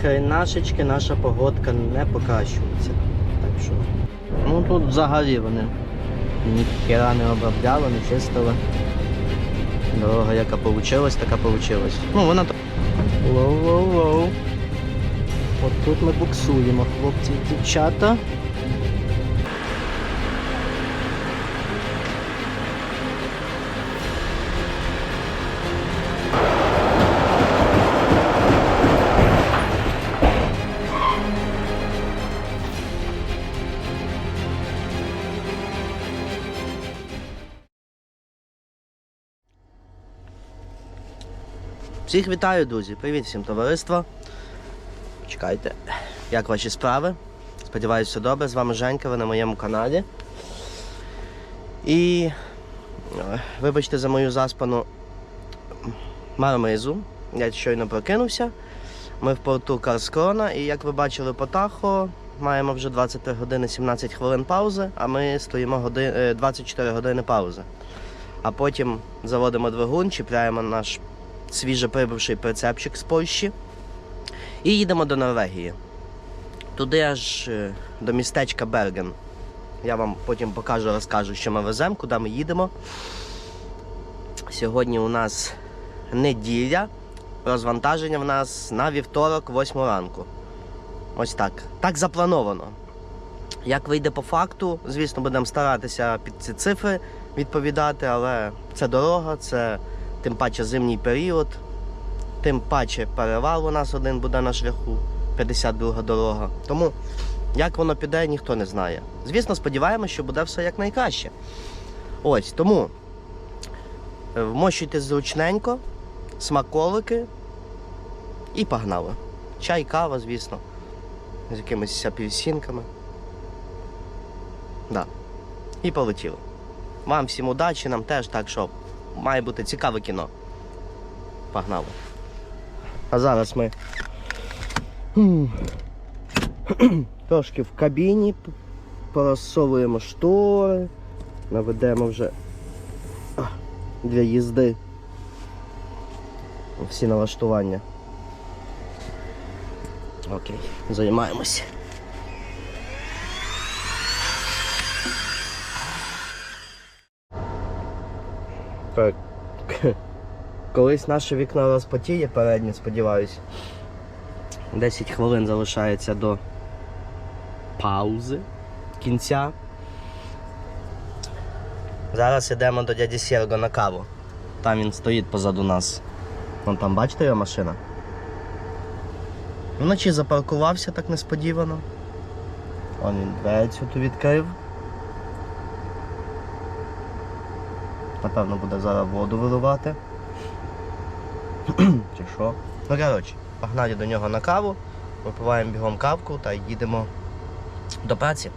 хренашечки наша погодка не покращується. Так що. Ну тут взагалі вони ніхера не обробляли, не чистили. Дорога яка получилась, така получилась. Ну вона то. Воу-воу-воу. От тут ми буксуємо, хлопці і дівчата. Всіх вітаю, друзі! Привіт всім товариство. Чекайте, як ваші справи? Сподіваюся, все добре. З вами Женька, ви на моєму каналі. І е, вибачте за мою заспану мармизу. Я щойно прокинувся. Ми в порту Карскрона, і як ви бачили по Тахо, маємо вже 23 години 17 хвилин паузи, а ми стоїмо годи- е, 24 години паузи. А потім заводимо двигун, чіпляємо наш свіже прибувший прицепчик з Польщі. І їдемо до Норвегії. Туди аж е, до містечка Берген. Я вам потім покажу, розкажу, що ми веземо, куди ми їдемо. Сьогодні у нас неділя. Розвантаження в нас на вівторок, 8 ранку. Ось так. Так заплановано. Як вийде по факту, звісно, будемо старатися під ці цифри відповідати, але це дорога, це тим паче зимній період, тим паче перевал у нас один буде на шляху, 52 дорога. Тому як воно піде, ніхто не знає. Звісно, сподіваємося, що буде все якнайкраще. Ось тому е, вмощуйтесь зручненько, смаколики і погнали. Чай, кава, звісно, з якимись апельсинками. Да. І полетіли. Вам всім удачі, нам теж так, що має бути цікаве кіно. Погнали. А зараз ми трошки в кабіні порозсовуємо штори, наведемо вже для їзди всі налаштування. Окей, займаємося. Так. Колись наше вікно розпотіє переднє, сподіваюсь. 10 хвилин залишається до паузи кінця. Зараз йдемо до дяді Серго на каву. Там він стоїть позаду нас. Вон там, бачите його машина? Вночі запаркувався так несподівано. Вон він дверцю ту відкрив. Напевно, буде зараз воду виливати. Чи що? Ну, коротше, погнали до нього на каву, випиваємо бігом кавку та їдемо до праці.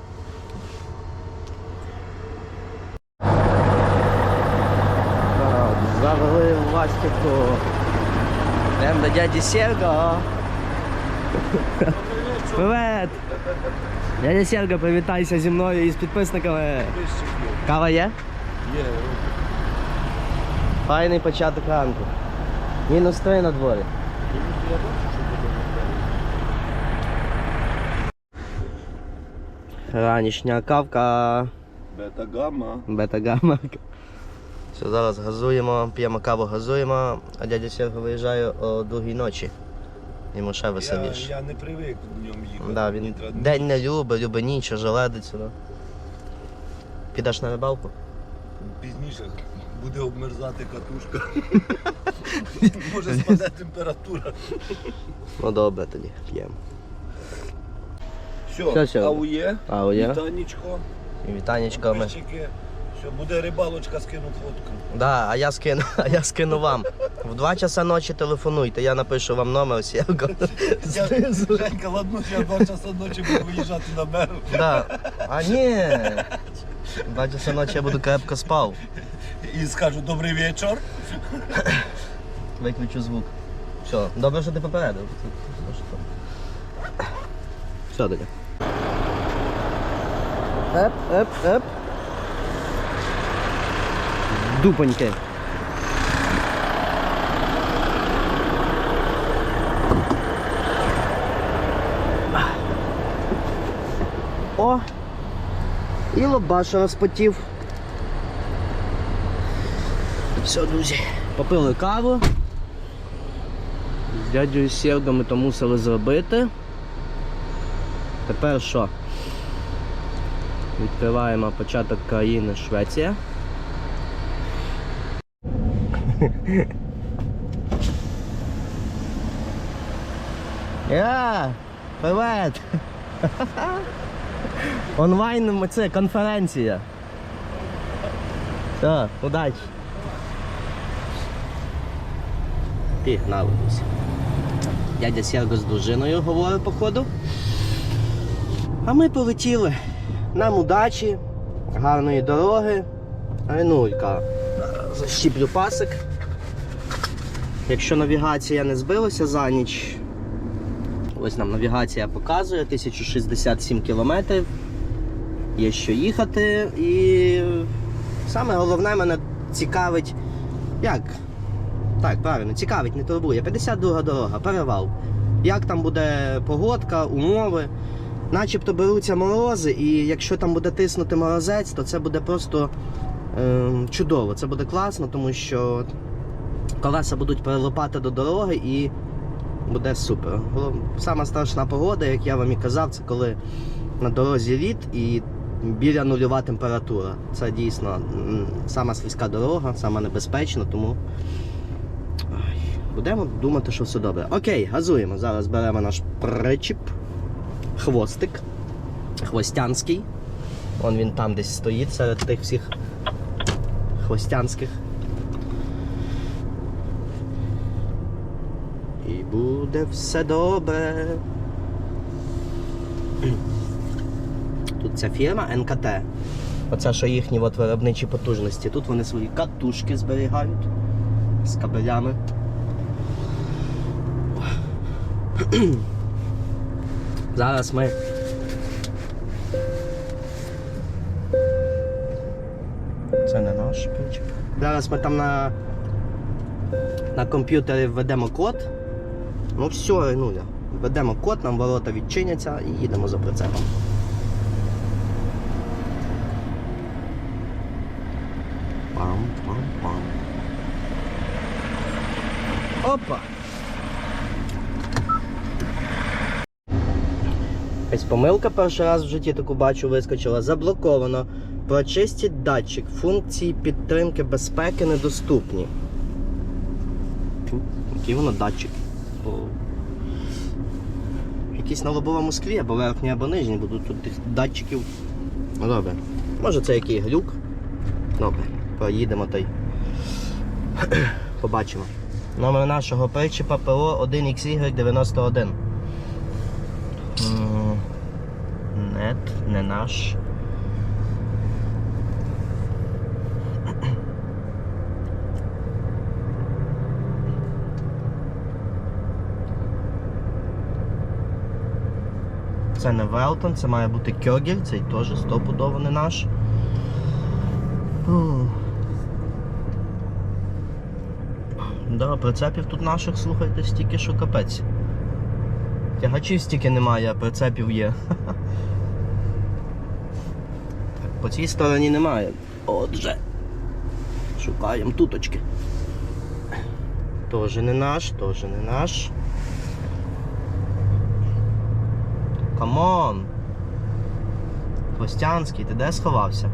Завели в ластівку. Йдемо до дяді Серго. Привет! Дядя Серго, привітайся зі мною і з підписниками. Кава є? Є, Файний початок ранку. Мінус три на дворі. я Ранішня кавка. Бета-гамма. Бета-гамма. Все, зараз газуємо, п'ємо каву, газуємо, а дядя Серго виїжджає о другій ночі. Йому ще Я, веселіше. я не привик в ньому їхати. Да, він треба- день не любить, любить ніч, желедиться. Да. Підеш на рибалку? Пізніше буде обмерзати катушка. Може спаде температура. Ну добре тоді, п'ємо. Все, Все, все. каву є, А вітанечко, І вітанечко ми. пищики. Все, буде рибалочка, скину фотку. Да, а я скину, а я скину вам. В 2 часа ночі телефонуйте, я напишу вам номер Серго. Я, Женька, ладно, я два часа ночі буду виїжджати на берег. Да. А ні. В 2 часа ночі я буду крепко спав. І скажу добрий вечір. Виключу звук. Все, добре, що ти попередив. Все, далі. Еп, еп, еп. Дупоньки. І лобаша розпотів. Все, друзі. Попили каву. З дядю Сєвдо ми то мусили зробити. Тепер що? Відкриваємо початок країни Швеція. Я, привет! Онлайн це конференція. Все, удачі. Пігнали. Дядя Серго з дружиною говорить, походу. А ми полетіли. Нам удачі, гарної дороги. А ну, яка защіплю пасик. Якщо навігація не збилася за ніч, ось нам навігація показує 1067 кілометрів. Є що їхати. І саме головне мене цікавить, як так, правильно, цікавить, не турбує. 52 дорога, перевал. Як там буде погодка, умови. Начебто беруться морози, і якщо там буде тиснути морозець, то це буде просто ем, чудово. Це буде класно, тому що колеса будуть прилипати до дороги і буде супер. Сама страшна погода, як я вам і казав, це коли на дорозі лід і біля нульова температура. Це дійсно сама слизька дорога, сама небезпечна, тому. Будемо думати, що все добре. Окей, газуємо. Зараз беремо наш причіп, хвостик, хвостянський. Вон він там десь стоїть серед тих всіх хвостянських. І буде все добре. Тут ця фірма НКТ. Оце що їхні от виробничі потужності. Тут вони свої катушки зберігають з кабелями. Зараз ми. Це не наш принцип. Зараз ми там на, на комп'ютері введемо код. Ну все, ну, введемо код, нам ворота відчиняться і їдемо за прицепом. Пам-пам-пам. Опа! Якась помилка перший раз в житті таку бачу вискочила. Заблоковано. Прочистіть датчик. Функції підтримки безпеки недоступні. Який воно датчик? О. Якийсь на лобовому склі, або верхній, або нижній, бо тут тих датчиків. Ну добре. Може це який глюк. Добре, поїдемо та й побачимо. Номер нашого причіпа ПО 1XY91. Нет, не наш. Це не Велтон, це має бути Кьогель, цей теж стопудово не наш. Да, прицепів тут наших, слухайте, стільки, що капець. Тягачів стільки немає, а прицепів є. Так, по цій стороні немає. Отже. Шукаємо туточки. Тоже не наш, теж не наш. Камон! Костянський, ти де сховався?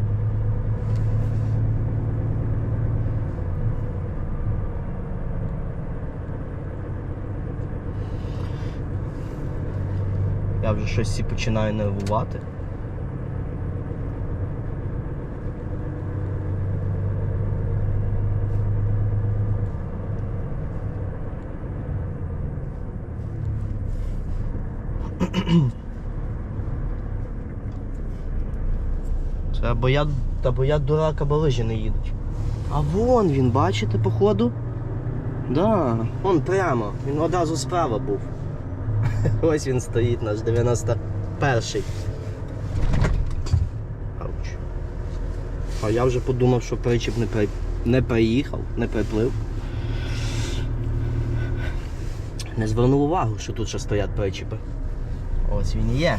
Я вже щось всі починаю нервувати. Це або я, або я дурак, або лижі не їдуть. А вон він, бачите, походу? Да, вон прямо. Він одразу справа був. Ось він стоїть, наш 91-й. А я вже подумав, що причіп не, при... не приїхав, не приплив. Не звернув увагу, що тут ще стоять причіпи. Ось він і є.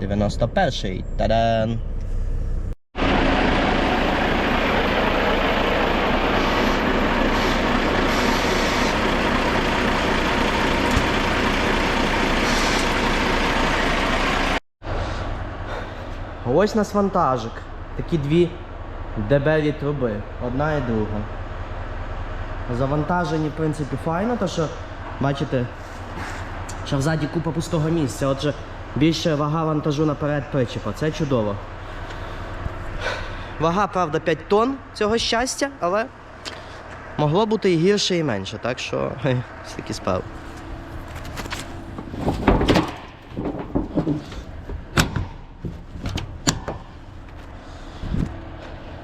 91-й. Та-дан! Ось нас вантажик. Такі дві дебелі труби. Одна і друга. Завантажені, в принципі, файно, то що, бачите, що взаді купа пустого місця. Отже, більше вага вантажу наперед причепа. Це чудово. Вага, правда, 5 тонн цього щастя, але могло бути і гірше, і менше. Так що такі справи.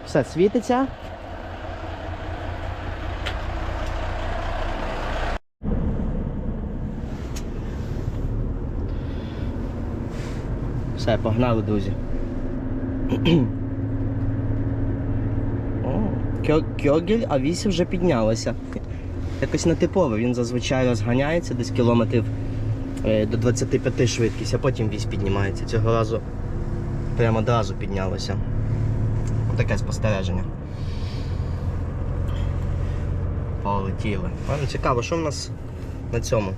Все світиться. Все, погнали, друзі. Кьогель, а вісі вже піднялася. Якось нетипово, він зазвичай розганяється десь кілометрів е, до 25 швидкість, а потім вісь піднімається. Цього разу прямо одразу піднялося. Таке спостереження. Полетіли. Ладно, цікаво, що в нас на цьому?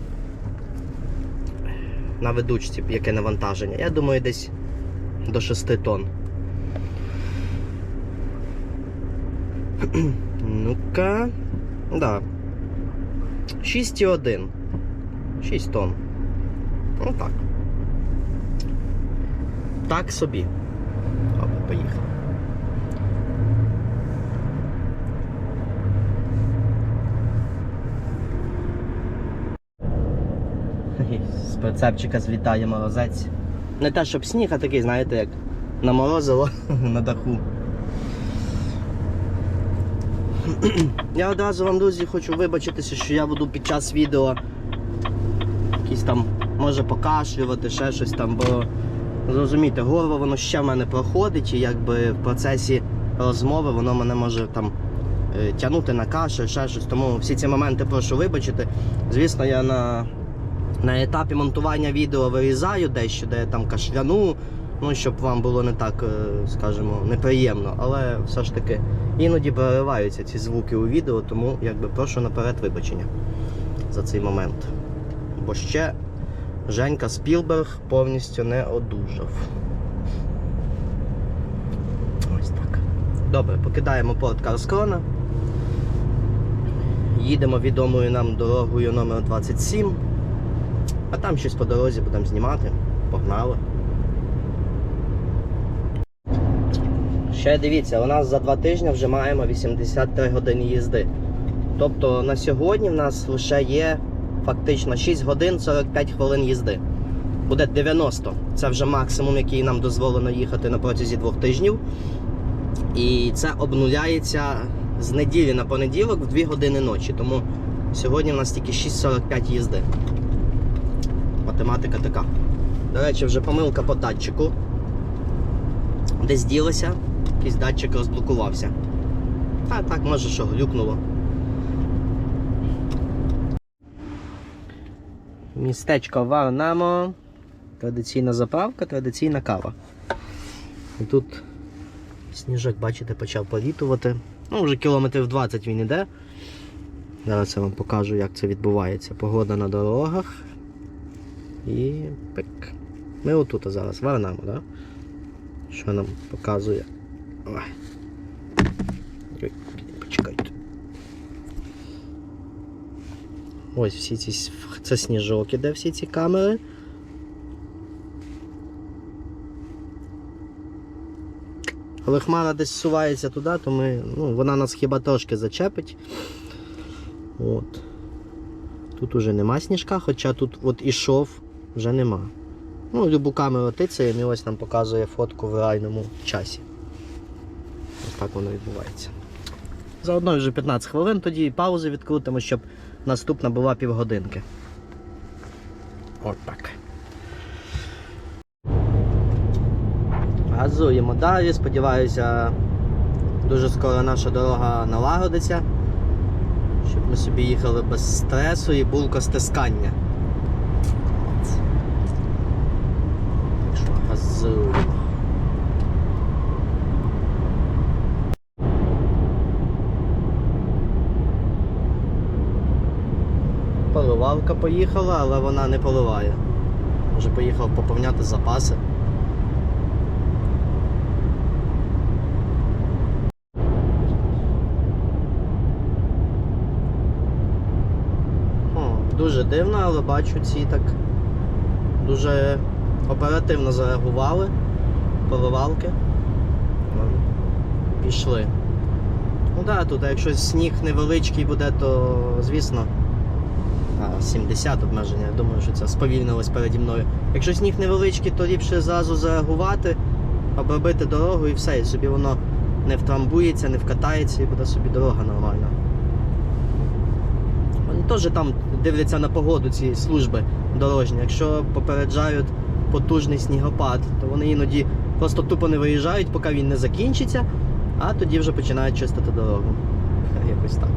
На ведучці, яке навантаження. Я думаю, десь до 6 тонн. Ну-ка. Да. 6,1. 6 тонн. Ну так. Так собі. Опа, поїхав. З прицепчика злітає морозець. Не те, щоб сніг, а такий, знаєте, як наморозило на даху. Я одразу вам, друзі, хочу вибачитися, що я буду під час відео якісь там, може покашлювати, ще щось там, бо зрозумійте, горло воно ще в мене проходить, і якби в процесі розмови воно мене може там е, тягнути на кашель, ще щось. Тому всі ці моменти прошу вибачити. Звісно, я на, на етапі монтування відео вирізаю дещо, де я там кашляну, ну, щоб вам було не так, е, скажімо, неприємно. Але все ж таки іноді прориваються ці звуки у відео, тому якби прошу наперед вибачення за цей момент. Бо ще Женька Спілберг повністю не одужав. Ось так. Добре, покидаємо порт Карскрона. Їдемо відомою нам дорогою номер 27. А там щось по дорозі будемо знімати. Погнали. Ще дивіться, у нас за два тижні вже маємо 83 години їзди. Тобто на сьогодні в нас лише є фактично 6 годин 45 хвилин їзди. Буде 90. Це вже максимум, який нам дозволено їхати на протязі двох тижнів. І це обнуляється з неділі на понеділок в 2 години ночі. Тому сьогодні в нас тільки 6.45 їзди. Математика така. До речі, вже помилка по датчику. Десь ділося, якийсь датчик розблокувався. А так, може, що глюкнуло. Містечко Варнамо. Традиційна заправка, традиційна кава. І тут сніжок, бачите, почав повітувати. Ну, вже кілометрів 20 він іде. Зараз я вам покажу, як це відбувається. Погода на дорогах. І пик. Ми отут зараз, Варнамо, так? Да? Що нам показує? Ой, Почекайте. Ось всі ці це сніжок іде всі ці камери. Але хмара десь сувається туди, то ми, ну, вона нас хіба трошки зачепить. От. Тут уже нема сніжка, хоча тут от ішов, вже нема. Ну, любу камеру тицяємо і ось нам показує фотку в реальному часі. Ось так воно відбувається. Заодно вже 15 хвилин, тоді і паузи відкрутимо, щоб наступна була півгодинки. От так. Газуємо далі, сподіваюся, дуже скоро наша дорога налагодиться, щоб ми собі їхали без стресу і булкостискання. От. лавка поїхала, але вона не поливає. Вже поїхав поповняти запаси. О, дуже дивно, але бачу ці так дуже оперативно зареагували поливалки. Пішли. Ну так, да, тут якщо сніг невеличкий буде, то звісно. А, 70 обмеження, я думаю, що це сповільнилось переді мною. Якщо сніг невеличкий, то ліпше зразу зареагувати, обробити дорогу і все, і собі воно не втрамбується, не вкатається і буде собі дорога нормальна. Вони теж там дивляться на погоду ці служби дорожні. Якщо попереджають потужний снігопад, то вони іноді просто тупо не виїжджають, поки він не закінчиться, а тоді вже починають чистити дорогу. Якось так.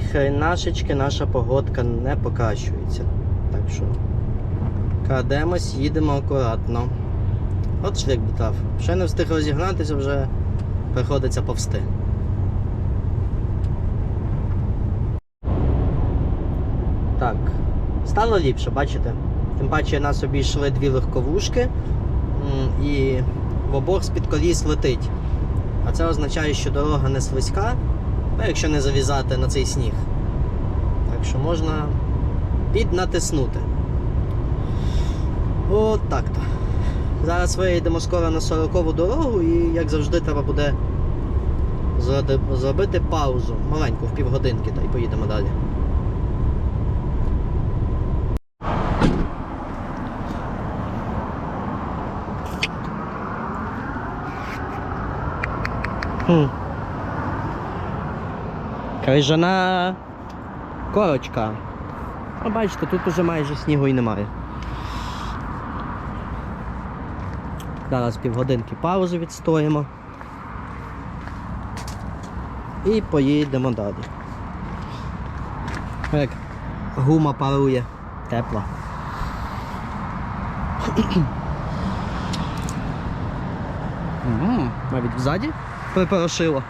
Ні хренашечки наша погодка не покращується. Так що крадемось, їдемо акуратно. От шлях бутав. Ще не встиг розігнатися, вже приходиться повсти. Так, стало ліпше, бачите? Тим паче нас обійшли дві легковушки і в обох з-під коліс летить. А це означає, що дорога не слизька, ну, якщо не завізати на цей сніг. Так що можна піднатиснути. От так-то. Зараз виїдемо скоро на 40-ву дорогу і, як завжди, треба буде зробити паузу маленьку в півгодинки та й поїдемо далі. Хм. Крижана корочка. А бачите, тут уже майже снігу і немає. Зараз півгодинки паузу відстоїмо. І поїдемо далі. Як гума парує, тепла. Навіть ззаді припорошило.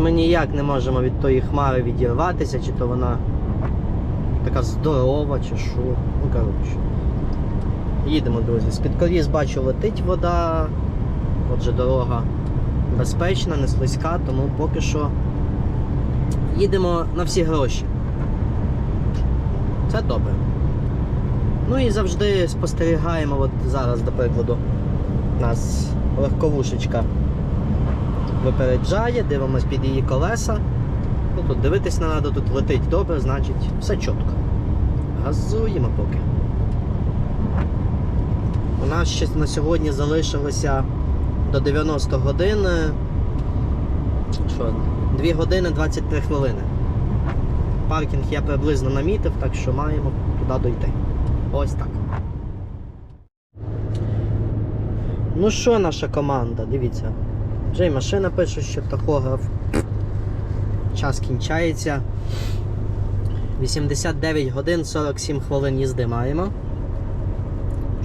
Ми ніяк не можемо від тої хмари відірватися, чи то вона така здорова, чи що. Ну, коротше. Їдемо, друзі. З-під коліс бачу, летить вода. Отже, дорога безпечна, не слизька, тому поки що їдемо на всі гроші. Це добре. Ну і завжди спостерігаємо, от зараз, до прикладу, нас легковушечка випереджає, дивимось під її колеса. Ну, тут дивитись не треба, тут летить добре, значить все чітко. Газуємо поки. У нас ще на сьогодні залишилося до 90 годин. Що, 2 години 23 хвилини. Паркінг я приблизно намітив, так що маємо туди дойти. Ось так. Ну що наша команда, дивіться. Вже й машина пише, що тахограф. Час кінчається. 89 годин 47 хвилин їзди маємо.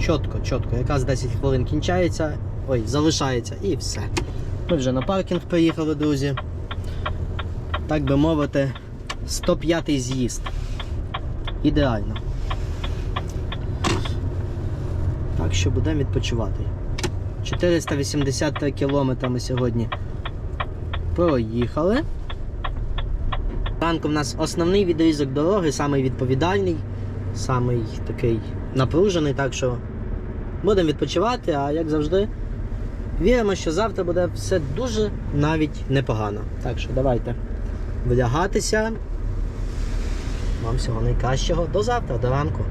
Чітко, чітко. Якраз 10 хвилин кінчається. Ой, залишається і все. Ми вже на паркінг приїхали, друзі. Так би мовити, 105-й з'їзд. Ідеально. Так що будемо відпочивати. 483 кілометри ми сьогодні проїхали. Ранку в нас основний відрізок дороги, самий відповідальний, самий такий напружений, так що будемо відпочивати, а як завжди, віримо, що завтра буде все дуже навіть непогано. Так що давайте вдягатися. Вам всього найкращого. До завтра, до ранку.